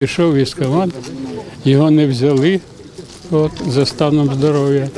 Пішов військомат, його не взяли от, за станом здоров'я.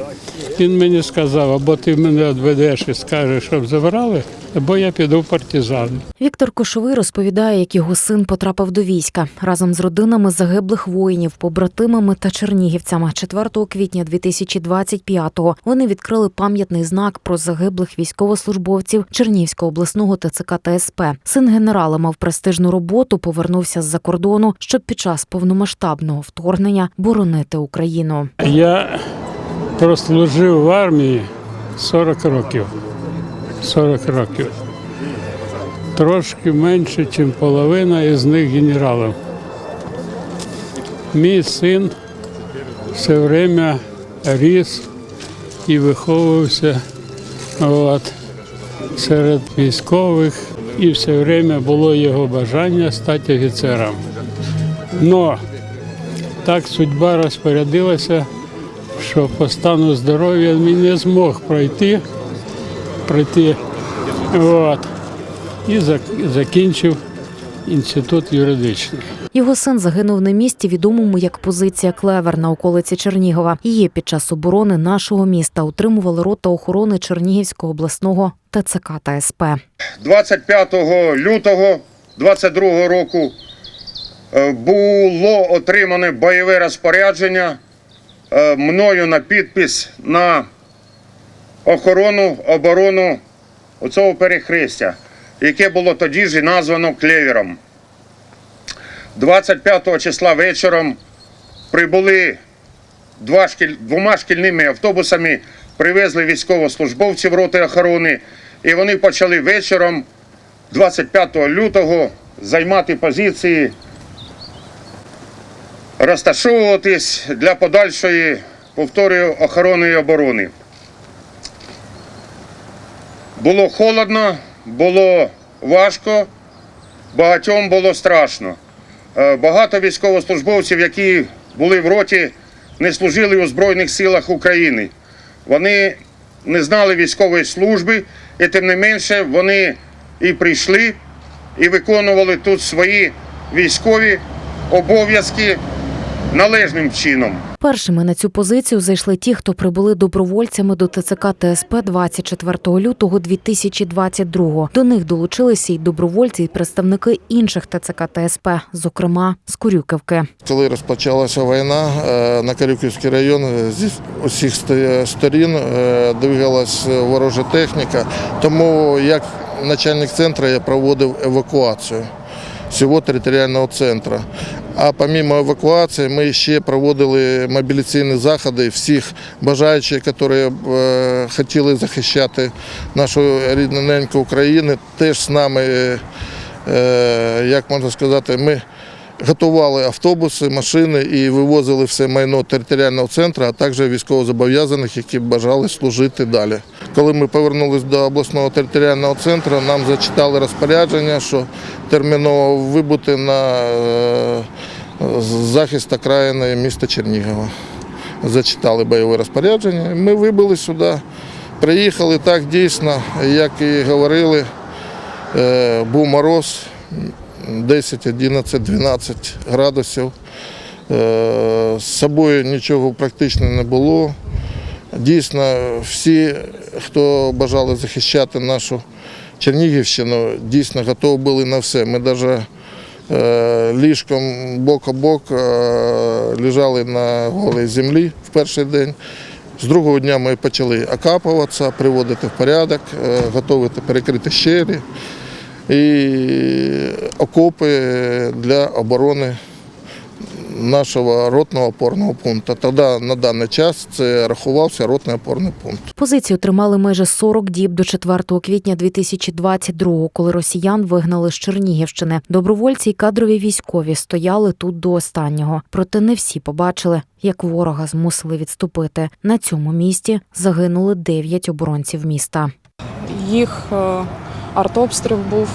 Він мені сказав, або ти мене відведеш і скажеш, щоб забрали, або я піду в партизани. Віктор Кошовий розповідає, як його син потрапив до війська разом з родинами загиблих воїнів, побратимами та чернігівцями. 4 квітня 2025-го вони відкрили пам'ятний знак про загиблих військовослужбовців Чернігівського обласного ТЦК та СП. Син генерала мав престижну роботу, повернувся з-за кордону, щоб під час повномасштабного вторгнення боронити Україну. Я прослужив в армії 40 років. 40 років. Трошки менше, ніж половина із них генералів. Мій син все время ріс і виховувався от, серед військових, і все время було його бажання стати офіцером. Но так судьба розпорядилася, що по стану здоров'я він не змог пройти, пройти от, і закінчив інститут юридичний. Його син загинув на місці, відомому як позиція Клевер на околиці Чернігова. Її під час оборони нашого міста утримували рота охорони Чернігівського обласного ТЦК та СП. 25 лютого 22 року е, було отримане бойове розпорядження е, мною на підпис на охорону, оборону оцього перехрестя, яке було тоді ж і названо клевером. 25 числа вечором прибули два шкіль... двома шкільними автобусами, привезли військовослужбовців роти охорони, і вони почали вечором 25 лютого займати позиції, розташовуватись для подальшої, повторюю, охорони і оборони. Було холодно, було важко, багатьом було страшно. Е, Багато військовослужбовців, які були в роті, не служили у Збройних силах України. Вони не знали військової служби, і тим не менше вони і прийшли, і виконували тут свої військові обов'язки належним чином. Першими на цю позицію зайшли ті, хто прибули добровольцями до ТЦК ТСП 24 лютого 2022-го. До них долучилися й добровольці, і представники інших ТЦК ТСП, зокрема з Курюківки. Коли розпочалася війна е, на Карюківський район, е, зі усіх сторін е, двигалась ворожа техніка. Тому як начальник центру я проводив евакуацію всього територіального центру. А помимо евакуації ми ще проводили мобіляційні заходи всіх бажаючих, які е, хотіли захищати нашу рідненьку Україну, теж з нами, е, е, як можна сказати, ми готували автобуси, машини і вивозили все майно територіального центру, а також військовозобов'язаних, які бажали служити далі. Коли ми повернулися до обласного територіального центру, нам зачитали розпорядження, що терміново вибути на е, захист окраїни міста Чернігова. Зачитали бойове розпорядження. Ми вибули сюди, приїхали так дійсно, як і говорили, е, був мороз. 10, 11, 12 градусів. Е, З собою нічого практично не було. Дійсно, всі, хто бажали захищати нашу Чернігівщину, дійсно готові були на все. Ми навіть е, ліжком бок о бок е, лежали на голій землі в перший день. З другого дня ми почали окапуватися, приводити в порядок, е, готувати перекрити щелі і окопи для оборони нашого ротного опорного пункту. Тоді на даний час це рахувався ротний опорний пункт. Позицію тримали майже 40 діб до 4 квітня 2022 коли росіян вигнали з Чернігівщини. Добровольці й кадрові військові стояли тут до останнього. Проте не всі побачили, як ворога змусили відступити. На цьому місці загинули 9 оборонців міста. їх е, артобстріл був.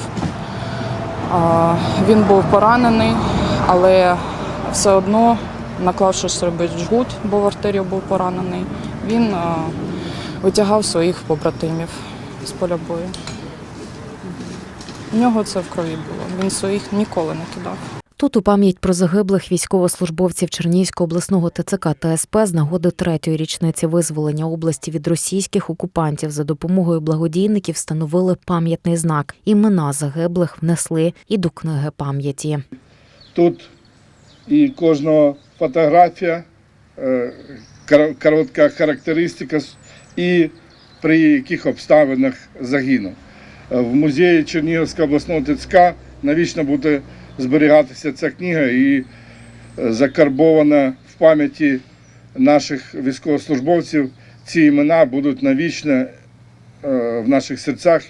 Він був поранений, але все одно, наклавши собі жгут, бо в артерію був поранений, він е, витягав своїх побратимів з поля бою. У нього це в крові було. Він своїх ніколи не кидав. Тут у пам'ять про загиблих військовослужбовців Чернігівського обласного ТЦК та СП з нагоди третьої річниці визволення області від російських окупантів за допомогою благодійників встановили пам'ятний знак. Імена загиблих внесли і до книги пам'яті. Тут і кожного фотографія, е, коротка характеристика і при яких обставинах загинув. Е, В музеї Чернігівського обласного ТЦК навічно буде зберігатися ця книга і е, закарбована в пам'яті наших військовослужбовців. Ці імена будуть навічно в наших серцях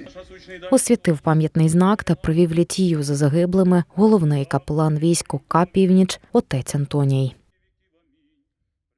Освітив пам'ятний знак та провів літію за загиблими головний капелан військ ОК «Північ» отець Антоній.